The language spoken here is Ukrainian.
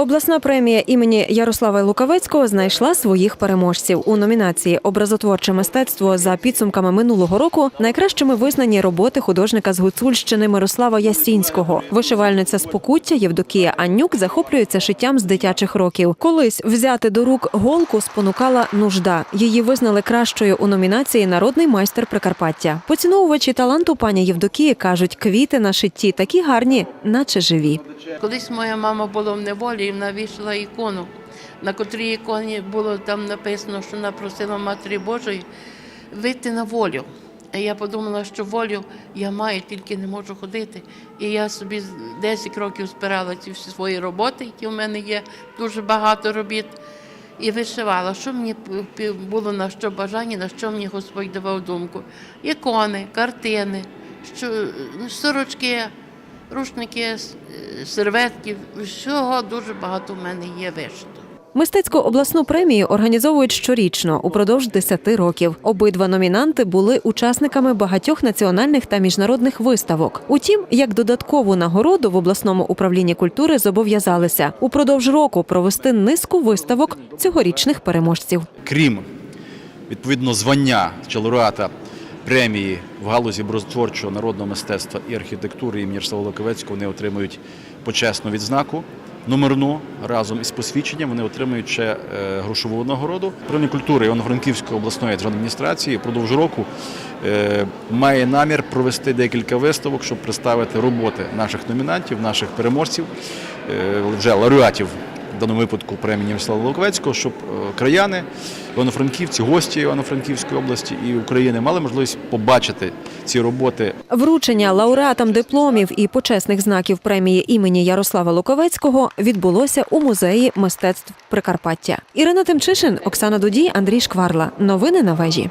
Обласна премія імені Ярослава Лукавецького знайшла своїх переможців у номінації Образотворче мистецтво за підсумками минулого року. Найкращими визнані роботи художника з Гуцульщини Мирослава Ястінського. Вишивальниця з Покуття Євдокія Аннюк захоплюється шиттям з дитячих років. Колись взяти до рук голку спонукала нужда. Її визнали кращою у номінації Народний майстер Прикарпаття. Поціновувачі таланту пані Євдокії кажуть, квіти на шитті такі гарні, наче живі. Колись моя мама була в неволі і вона ікону, на котрій іконі було там написано, що вона просила Матері Божої вийти на волю. А я подумала, що волю я маю, тільки не можу ходити. І я собі з 10 років збирала ці всі свої роботи, які в мене є, дуже багато робіт, і вишивала, що мені було на що бажання, на що мені Господь давав думку. Ікони, картини, що, сорочки, рушники, е, серветки, всього дуже багато в мене є вишито. Мистецьку обласну премію організовують щорічно упродовж 10 років. Обидва номінанти були учасниками багатьох національних та міжнародних виставок. Утім, як додаткову нагороду в обласному управлінні культури зобов'язалися упродовж року провести низку виставок цьогорічних переможців. крім відповідно звання чи лауреата премії в галузі образотворчого народного мистецтва і архітектури імені Ярослава Луковецького, вони отримують почесну відзнаку. Номерну разом із посвідченням вони отримують ще е, грошову нагороду. Управління культури Івано-Франківської обласної державної адміністрації впродовж року е, має намір провести декілька виставок, щоб представити роботи наших номінантів, наших переможців, е, вже лауреатів в даному випадку премії Ярослава Луковецького, щоб е, краяни, івано-франківці, гості Івано-Франківської області і України мали можливість побачити ці роботи Вручення лауреатам дипломів і почесних знаків премії імені Ярослава Луковецького відбулося у музеї мистецтв Прикарпаття. Ірина Тимчишин, Оксана Дудій, Андрій Шкварла. Новини на вежі.